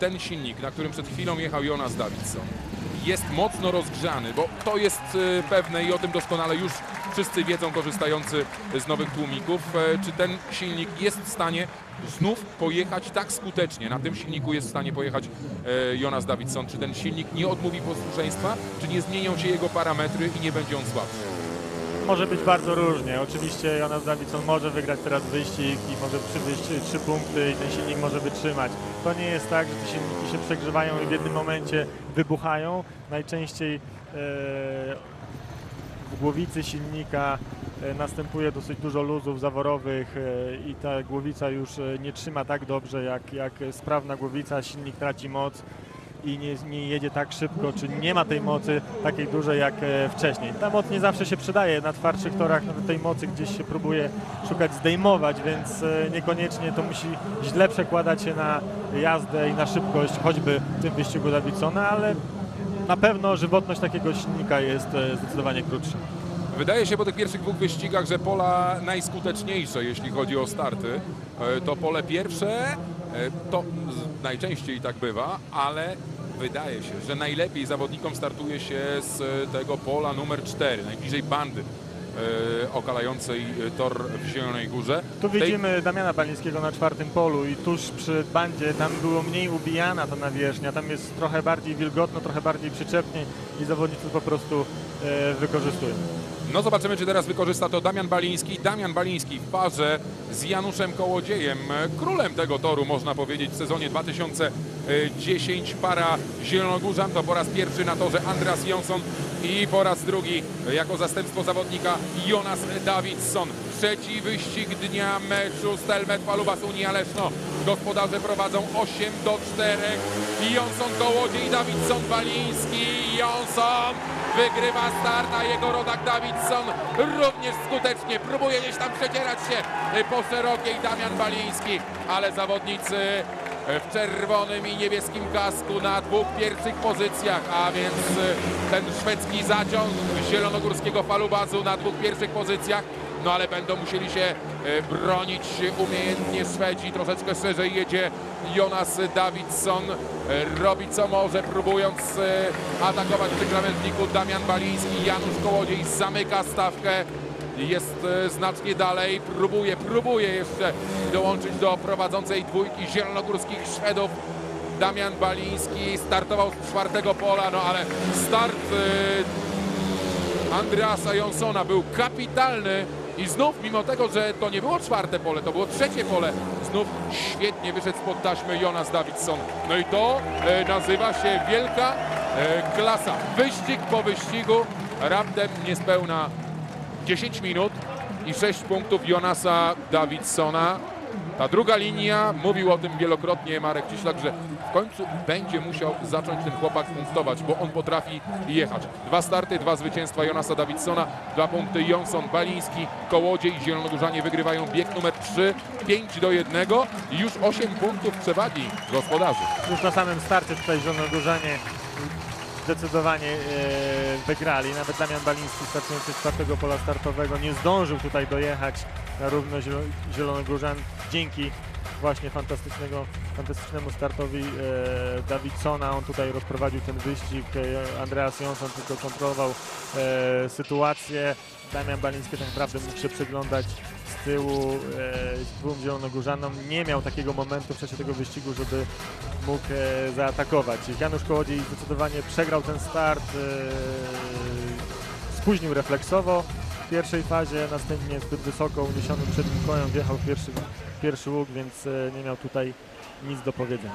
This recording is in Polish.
Ten silnik, na którym przed chwilą jechał Jonas Davidson, jest mocno rozgrzany, bo to jest e, pewne i o tym doskonale już wszyscy wiedzą korzystający z nowych tłumików. E, Czy ten silnik jest w stanie znów pojechać tak skutecznie? Na tym silniku jest w stanie pojechać e, Jonas Davidson. Czy ten silnik nie odmówi posłuszeństwa? Czy nie zmienią się jego parametry i nie będzie on słabszy? Może być bardzo różnie. Oczywiście Jonas Davidson może wygrać teraz wyścig i może przywieźć trzy punkty i ten silnik może wytrzymać. To nie jest tak, że te silniki się przegrzewają i w jednym momencie wybuchają. Najczęściej e, w głowicy silnika e, następuje dosyć dużo luzów zaworowych e, i ta głowica już nie trzyma tak dobrze jak, jak sprawna głowica. Silnik traci moc i nie, nie jedzie tak szybko, czy nie ma tej mocy takiej dużej jak e, wcześniej. Ta moc nie zawsze się przydaje na twardszych torach, nawet tej mocy gdzieś się próbuje szukać zdejmować, więc e, niekoniecznie to musi źle przekładać się na jazdę i na szybkość, choćby w tym wyścigu Davidsona, ale na pewno żywotność takiego silnika jest e, zdecydowanie krótsza. Wydaje się po tych pierwszych dwóch wyścigach, że pola najskuteczniejsze, jeśli chodzi o starty, to pole pierwsze, to najczęściej tak bywa, ale wydaje się, że najlepiej zawodnikom startuje się z tego pola numer 4, najbliżej bandy okalającej e, tor w Zielonej Górze. Tu Tej- widzimy Damiana Balińskiego na czwartym polu i tuż przy bandzie tam było mniej ubijana ta nawierzchnia, tam jest trochę bardziej wilgotno, trochę bardziej przyczepnie i zawodnicy po prostu e, wykorzystują. No zobaczymy, czy teraz wykorzysta to Damian Baliński. Damian Baliński w parze z Januszem Kołodziejem, e, królem tego toru można powiedzieć w sezonie 2010. Para Zielonogórzan to po raz pierwszy na torze Andreas Jonsson i po raz drugi jako zastępstwo zawodnika Jonas Davidson. Trzeci wyścig dnia meczu Stelmet Paluba z Unii Leszno. Gospodarze prowadzą 8 do 4. Jonsson Kołodziej, Davidson Baliński. Jonsson wygrywa start, a jego rodak Davidson również skutecznie próbuje gdzieś tam przecierać się po szerokiej Damian Baliński, ale zawodnicy w czerwonym i niebieskim kasku na dwóch pierwszych pozycjach, a więc ten szwedzki zaciąg zielonogórskiego falubazu na dwóch pierwszych pozycjach. No ale będą musieli się e, bronić umiejętnie Szwedzi. Troszeczkę szerzej jedzie Jonas Davidson. E, Robi co może, próbując e, atakować przy krawężniku Damian Baliński. Janusz Kołodziej zamyka stawkę. Jest e, znacznie dalej. Próbuje, próbuje jeszcze dołączyć do prowadzącej dwójki zielonogórskich Szwedów. Damian Baliński startował z czwartego pola, no ale start e, Andreasa Jonsona był kapitalny i znów, mimo tego, że to nie było czwarte pole, to było trzecie pole, znów świetnie wyszedł spod taśmy Jonas Davidson. No i to e, nazywa się wielka klasa. Wyścig po wyścigu, raptem niespełna 10 minut i 6 punktów Jonasa Davidsona. Ta druga linia, mówił o tym wielokrotnie Marek Cieślak, że w końcu będzie musiał zacząć ten chłopak punktować, bo on potrafi jechać. Dwa starty, dwa zwycięstwa Jonasa Davidsona, dwa punkty Jonson, Baliński, Kołodziej, Zielonogórzanie wygrywają bieg numer 3, 5 do 1 i już 8 punktów przewagi gospodarzy. Już na samym starcie tutaj Zielonogórzanie zdecydowanie e, wygrali. Nawet Damian Baliński startujący z czwartego pola startowego nie zdążył tutaj dojechać na równo Zielo- Zielonogórzan dzięki właśnie fantastycznego, fantastycznemu startowi e, Davidsona. On tutaj rozprowadził ten wyścig. E, Andreas Jonsson tylko kontrolował e, sytuację. Damian Baliński tak naprawdę mógł się przyglądać z tyłu e, dwóm zielonogórzanom. Nie miał takiego momentu w czasie tego wyścigu, żeby mógł e, zaatakować. Janusz Kołodziej zdecydowanie przegrał ten start, e, spóźnił refleksowo w pierwszej fazie, następnie zbyt wysoko uniesionym przed nim kołem wjechał w pierwszy, pierwszy łuk, więc e, nie miał tutaj nic do powiedzenia.